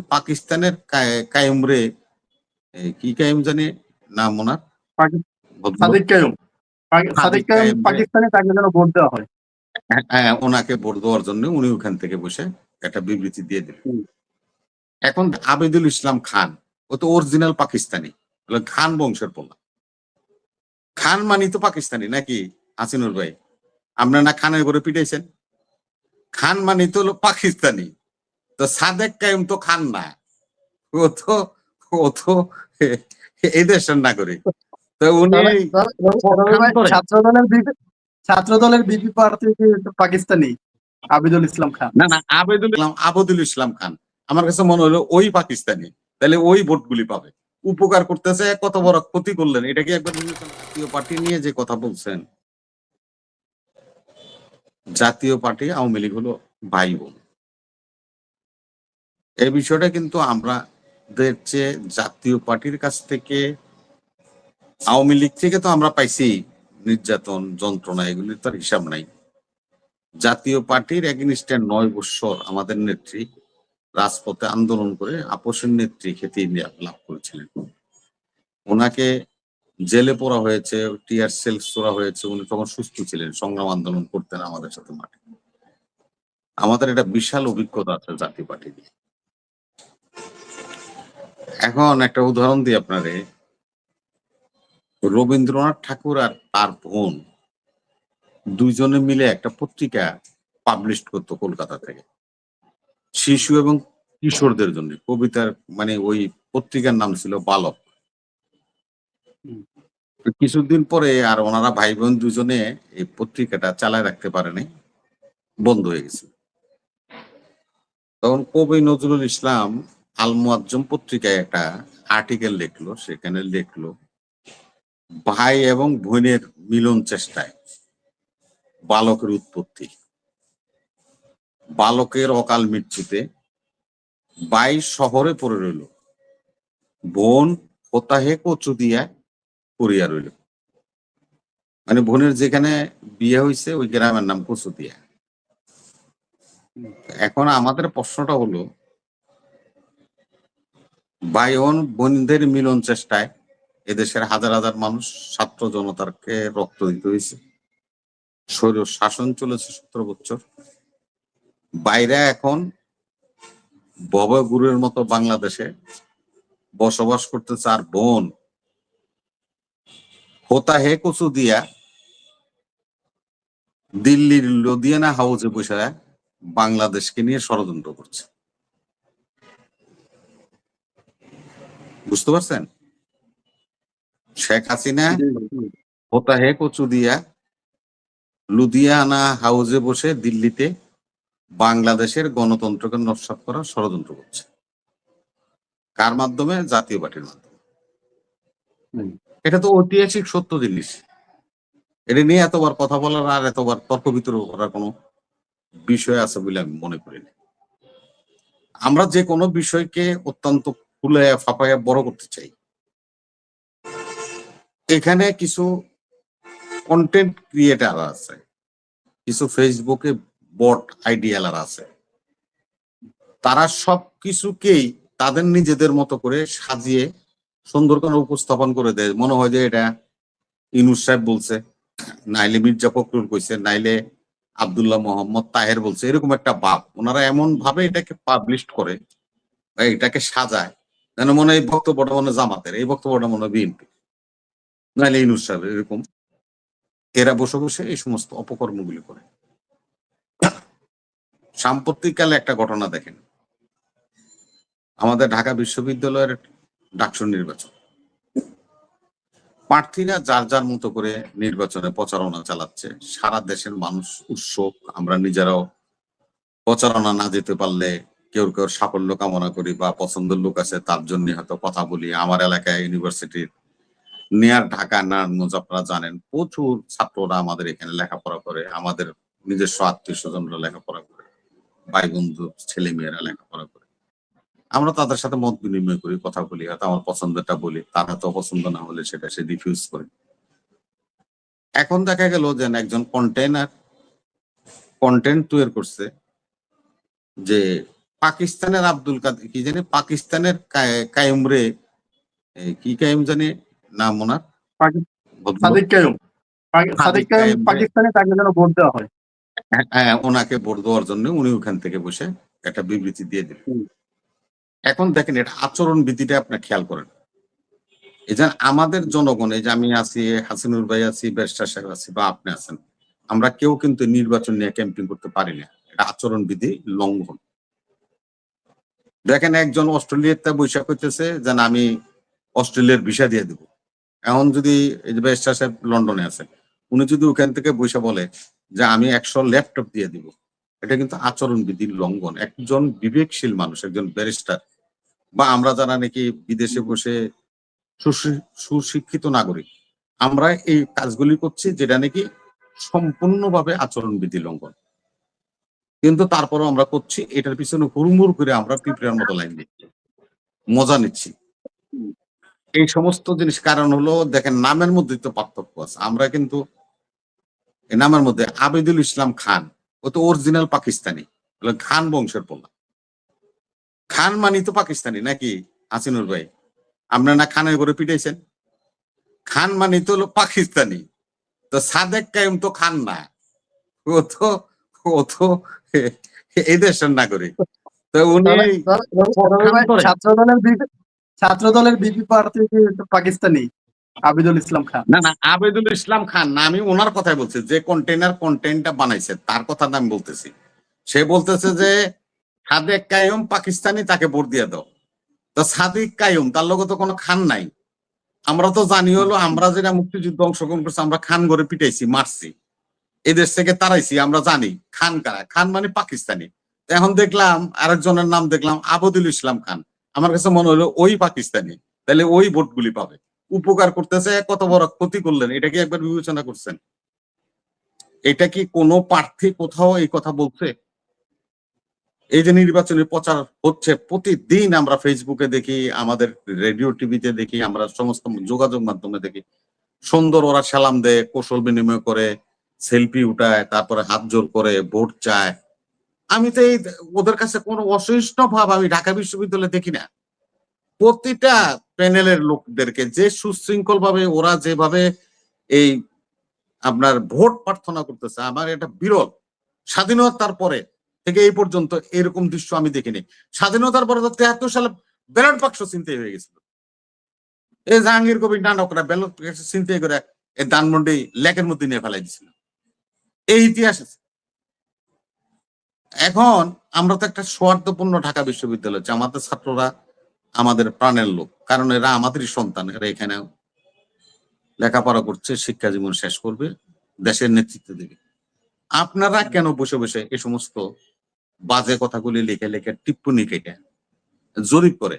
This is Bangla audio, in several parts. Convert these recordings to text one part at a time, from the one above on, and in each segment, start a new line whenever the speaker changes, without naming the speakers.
পাকিস্তানের কায়- কায়েম রে কি কায়েম জানি নাম ওনার।
সাদিক কায়ুম। পাকি-
সাদিক
সাদিক কায়ুম
কায়ুম,
পাকিস্তানে তাকে যেন ভোট দেওয়া হয়।
হ্যাঁ, হ্যাঁ, ওনাকে ভোট দেওয়ার জন্য উনি ওখান থেকে বসে একটা বিবৃতি দিয়ে দিলেন। এখন আবেদুল ইসলাম খান ও তো অরিজিনাল পাকিস্তানি খান বংশের পোলা। খান মানি তো পাকিস্তানি নাকি হাসিনুর ভাই? আপনারা না খানের করে পিটাইছেন? খান মানি তো হলো পাকিস্তানি। তো সাদেক কাইম তো খান না। ও তো ও তো এই দেশের নাগরিক। তো উনি
ছাত্র দলের বিপি ছাত্র দলের বিপি প্রার্থী পাকিস্তানি? আবিদুল ইসলাম খান।
না না আবেদুল ইসলাম আবদুল ইসলাম খান। আমার কাছে মনে হলো ওই পাকিস্তানি। তাহলে ওই ভোটগুলি পাবে। উপকার করতেছে কত বড় ক্ষতি করলেন এটা কি একবার জাতীয় পার্টি নিয়ে যে কথা বলছেন? জাতীয় পার্টি আওয়ামী লীগ হলো ভাই বোন। এই বিষয়টা কিন্তু আমরা চেয়ে জাতীয় পার্টির কাছ থেকে, আওয়ামী লীগ থেকে তো আমরা পাইছি নির্যাতন, যন্ত্রণা, এগুলির তো হিসাব নাই। জাতীয় পার্টির এগেনিস্টে নয় বৎসর আমাদের নেত্রী রাজপথে আন্দোলন করে আপোষের নেত্রী নিয়ে- লাভ করেছিলেন। ওনাকে জেলে পড়া হয়েছে টিয়ার সেল চোরা হয়েছে, উনি তখন সুস্থ ছিলেন, সংগ্রাম আন্দোলন করতেন আমাদের সাথে মাঠে। আমাদের এটা বিশাল অভিজ্ঞতা আছে জাতীয় পার্টি নিয়ে। এখন একটা উদাহরণ দিই আপনারে। রবীন্দ্রনাথ ঠাকুর আর তার বোন দুইজনে মিলে একটা পত্রিকা পাবলিশ করতো কলকাতা থেকে। শিশু এবং কিশোরদের জন্য। কবিতার মানে ওই পত্রিকার নাম ছিল বালক। কিছুদিন পরে আর ওনারা ভাই বোন দুজনে এই পত্রিকাটা চালায় রাখতে পারেনি। বন্ধ হয়ে গেছে। তখন কবি নজরুল ইসলাম আল মুয়াজ্জম পত্রিকায় একটা আর্টিকেল লিখলো, সেখানে লিখলো, ভাই এবং বোনের মিলন চেষ্টায় বালকের উৎপত্তি। বালকের অকাল মৃত্যুতে বাই শহরে পড়ে রইল, বোন হোতাহে কচু দিয়া পড়িয়া রইল। মানে বোনের যেখানে বিয়ে হয়েছে ওই গ্রামের নাম কচুদিয়া। এখন আমাদের প্রশ্নটা হলো বোন, বোনদের মিলন চেষ্টায় এদেশের হাজার হাজার মানুষ ছাত্র জনতাকে রক্ত দিতে হয়েছে। স্বৈর শাসন চলেছে সতেরো বছর। বাইরে এখন ভবগুরুর মতো বাংলাদেশে বসবাস করতে চার বোন। হোতা হে কচু দিয়া দিল্লির লুধিয়ানা হাউসে বসে বাংলাদেশকে নিয়ে ষড়যন্ত্র করছে। বুঝতে পারছেন? শেখ হাসিনা হোতা হে কচু দিয়া লুধিয়ানা হাউজে বসে দিল্লিতে বাংলাদেশের গণতন্ত্রকে নস্বাত করার ষড়যন্ত্র করছে। কার মাধ্যমে? জাতীয় পার্টির মাধ্যমে। এটা তো ঐতিহাসিক সত্য জিনিস। এটা নিয়ে এতবার কথা বলার আর এতবার তর্ক বিতর্ক করার কোনো বিষয় আছে বলে আমি মনে করি না। আমরা যে কোনো বিষয়কে অত্যন্ত ফুলে ফাঁপাইয়া বড় করতে চাই। এখানে কিছু কন্টেন্ট ক্রিয়েটার আছে, কিছু ফেসবুকে বট আইডিয়ালার আছে। তারা সব কিছুকেই তাদের নিজেদের মতো করে সাজিয়ে সুন্দর করে উপস্থাপন করে দেয়। মনে হয় যে এটা ইনুস সাহেব বলছে, নাইলে মির্জা ফখরুল কইছে, নাইলে আব্দুল্লাহ মোহাম্মদ তাহের বলছে, এরকম একটা ভাব। ওনারা এমন ভাবে এটাকে পাবলিশ করে এটাকে সাজায় যেন মনে হয় বক্তব্যটা মনে জামাতের, এই বক্তব্যটা মনে হয় বিএনপি। নাহলে ইনুস এরকম, এরা বসে বসে এই সমস্ত অপকর্মগুলি করে। সাম্প্রতিককালে একটা ঘটনা দেখেন। আমাদের ঢাকা বিশ্ববিদ্যালয়ের ডাকসুর নির্বাচন। প্রার্থীরা যার যার মতো করে নির্বাচনে প্রচারণা চালাচ্ছে, সারা দেশের মানুষ উৎসব আমরা নিজেরাও প্রচারণা না যেতে পারলে কেউ কেউ সাফল্য কামনা করি বা পছন্দের লোক আছে, তার জন্য হয়তো কথা বলি। আমার এলাকায় ইউনিভার্সিটির নিয়ার ঢাকা, নারায়ণগঞ্জ আপনারা জানেন, প্রচুর ছাত্ররা আমাদের এখানে লেখাপড়া করে। আমাদের নিজস্ব আত্মীয় স্বজনরা লেখাপড়া করে ভাই বন্ধু ছেলে মেয়েরা লেখাপড়া করে। আমরা তাদের সাথে মত বিনিময় করি, কথা বলি, হয়তো আমার পছন্দটা বলি, তার হয়তো পছন্দ না হলে সেটা সে রিফিউজ করে। এখন দেখা গেল যে একজন কন্টেনার কন্টেন্ট তৈরি করছে যে পাকিস্তানের আব্দুল কাদের কি জানি পাকিস্তানের কায়- কায়ুমরে কি কায়ুম জানি নাম ওনার?
কায়ুম। কায়ুম
কায়ুম,
পাকিস্তানে তাকে যেন ভোট দেওয়া হয়।
হ্যাঁ, ওনাকে ভোট দেওয়ার জন্য উনি ওখান থেকে বসে একটা বিবৃতি দিয়ে দিলেন। এখন দেখেন এটা আচরণ বিধিটা আপনি খেয়াল করেন। এই যে আমাদের জনগণ এই যে আমি আছি হাসিনুর ভাই আছি বেরস্টার সাহেব আছি বা আপনি আছেন আমরা কেউ কিন্তু নির্বাচন নিয়ে ক্যাম্পিং করতে পারি না। এটা আচরণ বিধি লঙ্ঘন। দেখেন একজন অস্ট্রেলিয়াতে বৈশাখ হইতেছে যে না আমি অস্ট্রেলিয়ার ভিসা দিয়ে দিব। এখন যদি সাহেব লন্ডনে আছে উনি যদি ওখান থেকে বৈশা বলে যে আমি একশো ল্যাপটপ দিয়ে দিব, এটা কিন্তু আচরণ বিধির লঙ্ঘন। একজন বিবেকশীল মানুষ, একজন ব্যারিস্টার, বা আমরা যারা নাকি বিদেশে বসে সুশি- সুশিক্ষিত নাগরিক, আমরা এই কাজগুলি করছি যেটা নাকি সম্পূর্ণভাবে আচরণ বিধি লঙ্ঘন। কিন্তু তারপরও আমরা করছি, এটার পিছনে হুড়মুড় করে আমরা পিঁপড়ার মতো লাইন দিচ্ছি মজা নিচ্ছি। এই সমস্ত জিনিস কারণ হলো, দেখেন নামের মধ্যে তো পার্থক্য আছে। আমরা কিন্তু নামের মধ্যে আবেদুল ইসলাম খান, ও তো অরিজিনাল পাকিস্তানি খান বংশের পোলা। খান মানি তো পাকিস্তানি নাকি, হাসিনুর ভাই? আপনার না খানের করে পিটাইছেন? খান মানি তো হলো পাকিস্তানি। তো সাদেক কায়ুম তো খান না। ও তো ও তো এই দেশের নাগরিক। তো উনি।
ছাত্র দলের বিপি ছাত্র দলের বিপি প্রার্থী পাকিস্তানি আবিদুল ইসলাম খান।
না না আবেদুল ইসলাম খান না আমি ওনার কথাই বলছি যে কন্টেনার কন্টেন্টটা বানাইছে তার কথা আমি বলতেছি। সে বলতেছে যে সাদেক কায়ুম পাকিস্তানি তাকে ভোট দিয়ে দাও। তো সাদিক কায়ুম তার লগে তো কোনো খান নাই। আমরা তো জানি হলো আমরা যেটা মুক্তিযুদ্ধ অংশগ্রহণ করছি আমরা খান করে পিটাইছি মারছি। এদেশ থেকে তারাইছি, আমরা জানি। খান কারা? খান মানে পাকিস্তানি। এখন দেখলাম, আরেকজনের নাম দেখলাম, আবদুল ইসলাম খান। আমার কাছে মনে হলো ওই পাকিস্তানি। তাহলে ওই ভোটগুলি পাবে। উপকার করতেছে, কত বড় ক্ষতি করলেন, এটা কি একবার বিবেচনা করছেন? এটা কি কোনো প্রার্থী কোথাও এই কথা বলছে? এই যে নির্বাচনী প্রচার হচ্ছে, প্রতিদিন আমরা ফেসবুকে দেখি, আমাদের রেডিও টিভিতে দেখি, আমরা সমস্ত যোগাযোগ মাধ্যমে দেখি। সুন্দর ওরা সালাম দেয়, কৌশল বিনিময় করে সেলফি উঠায়, তারপরে হাত জোর করে ভোট চায়। আমি তো এই ওদের কাছে কোনো অসহিষ্ণু ভাব আমি ঢাকা বিশ্ববিদ্যালয়ে দেখি না। প্রতিটা প্যানেলের লোকদেরকে যে সুশৃঙ্খল ভাবে ওরা যেভাবে এই আপনার ভোট প্রার্থনা করতেছে, আমার এটা বিরল। স্বাধীনতার পরে থেকে এই পর্যন্ত এরকম দৃশ্য আমি দেখিনি। স্বাধীনতার পরে তো তেহাত্তর সালে ব্যালট বাক্স চিন্তাই হয়ে গেছিল। এই জাহাঙ্গীর কবির নানকরা ব্যালট চিন্তাই করে এই ধানমন্ডি লেকের মধ্যে নিয়ে ফেলাই দিছিল। এই ইতিহাস আছে। এখন আমরা তো একটা স্বার্থপূর্ণ ঢাকা বিশ্ববিদ্যালয় আমাদের ছাত্ররা আমাদের প্রাণের লোক কারণ এরা আমাদেরই সন্তান এরা এখানে লেখাপড়া করছে শিক্ষা জীবন শেষ করবে দেশের নেতৃত্ব দেবে। আপনারা কেন বসে বসে এই সমস্ত বাজে কথাগুলি লিখে লিখে টিপ্পনি কেটে জরিপ করে?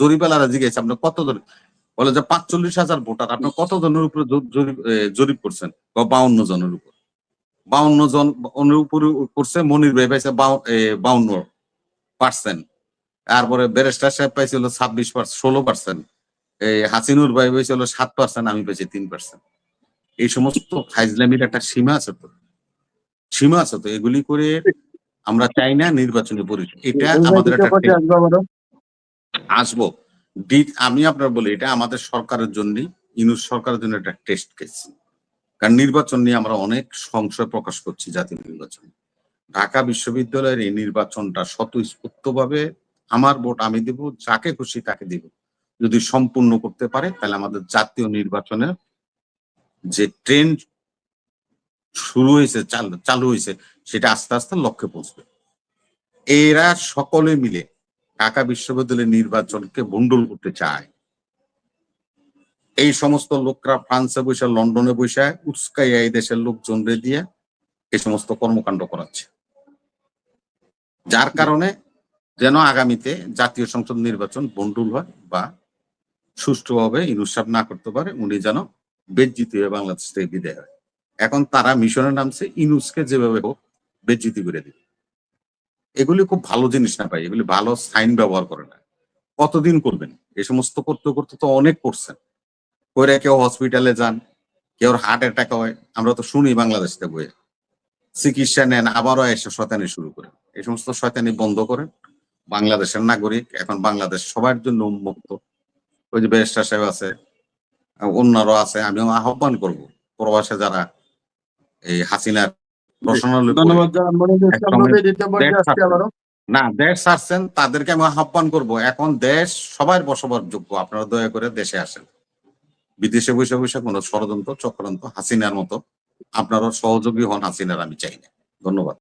জরিপালারা জিজ্ঞেস আপনার কত জন? বলে যে পাঁচচল্লিশ হাজার ভোটার আপনার কত জনের উপরে জরিপ এ, জরিপ করছেন? বাউন্ন জনের উপর। বাউন্ন জন উপরে করছে মনির ভাই পাইছে বাউন্ন পার্সেন্ট তারপরে ব্যারিস্টার সাহেব পাইছিল ছাব্বিশ পার্সেন্ট ষোলো পার্সেন্ট। এই হাসিনুর ভাই পাইছিল সাত পার্সেন্ট আমি পেয়েছি তিন পার্সেন্ট। এই সমস্ত ফাইজলামির একটা সীমা আছে তো। সীমা আছে তো এগুলি করে আমরা চাই না নির্বাচনী পরিচয়। এটা আমাদের একটা
আসব।
আমি আপনার বলি এটা আমাদের সরকারের জন্য ইউনুস সরকারের জন্য একটা টেস্ট কেস কারণ নির্বাচন নিয়ে আমরা অনেক সংশয় প্রকাশ করছি জাতীয় নির্বাচন। ঢাকা বিশ্ববিদ্যালয়ের এই নির্বাচনটা স্বতঃস্ফূর্তভাবে আমার ভোট আমি দেব, যাকে খুশি তাকে দিব। যদি সম্পূর্ণ করতে পারে, তাহলে আমাদের জাতীয় নির্বাচনের যে ট্রেন্ড শুরু হয়েছে চালু হয়েছে, সেটা আস্তে আস্তে লক্ষ্যে পৌঁছবে। এরা সকলে মিলে ঢাকা বিশ্ববিদ্যালয়ের নির্বাচনকে ভণ্ডুল করতে চায়। এই সমস্ত লোকরা ফ্রান্সে বসে, লন্ডনে বসে উস্কাইয়া এই দেশের লোকজন দিয়ে এই সমস্ত কর্মকাণ্ড করাচ্ছে। যার কারণে যেন আগামীতে জাতীয় সংসদ নির্বাচন বন্ডুল হয় বা সুষ্ঠুভাবে ইনুসাব না করতে পারে, উনি যেন বেজ্জিত হয়ে বাংলাদেশ থেকে বিদায় হয়। এখন তারা মিশনের নামছে, ইনুসকে যেভাবে হোক বেজ্জিতি করে দিবে। এগুলি খুব ভালো জিনিস না পাই এগুলি ভালো সাইন ব্যবহার করে না। কতদিন করবেন? এই সমস্ত করতে করতে তো অনেক করছেন। করে কেউ হসপিটালে যান কেউ হার্ট অ্যাটাক হয় আমরা তো শুনি বাংলাদেশ থেকে বইয়ে। চিকিৎসা নেন আবারও এসে শয়তানি শুরু করেন। এই সমস্ত শয়তানি বন্ধ করেন। বাংলাদেশের নাগরিক এখন বাংলাদেশ সবার জন্য উন্মুক্ত। ওই যে ব্যারিস্টার সাহেব আছে আহ, অন্যরাও আছে আমি আহ্বান করব। প্রবাসে যারা এই হাসিনার করে- না দেশ আসছেন তাদেরকে আমি আহ্বান করব। এখন দেশ সবার বসবাস যোগ্য আপনারা দয়া করে দেশে আসেন। বিদেশে বসে বসে কোনো ষড়যন্ত্র, চক্রান্ত হাসিনার মতো। আপনারা সহযোগী হন হাসিনার, আমি চাই না। ধন্যবাদ।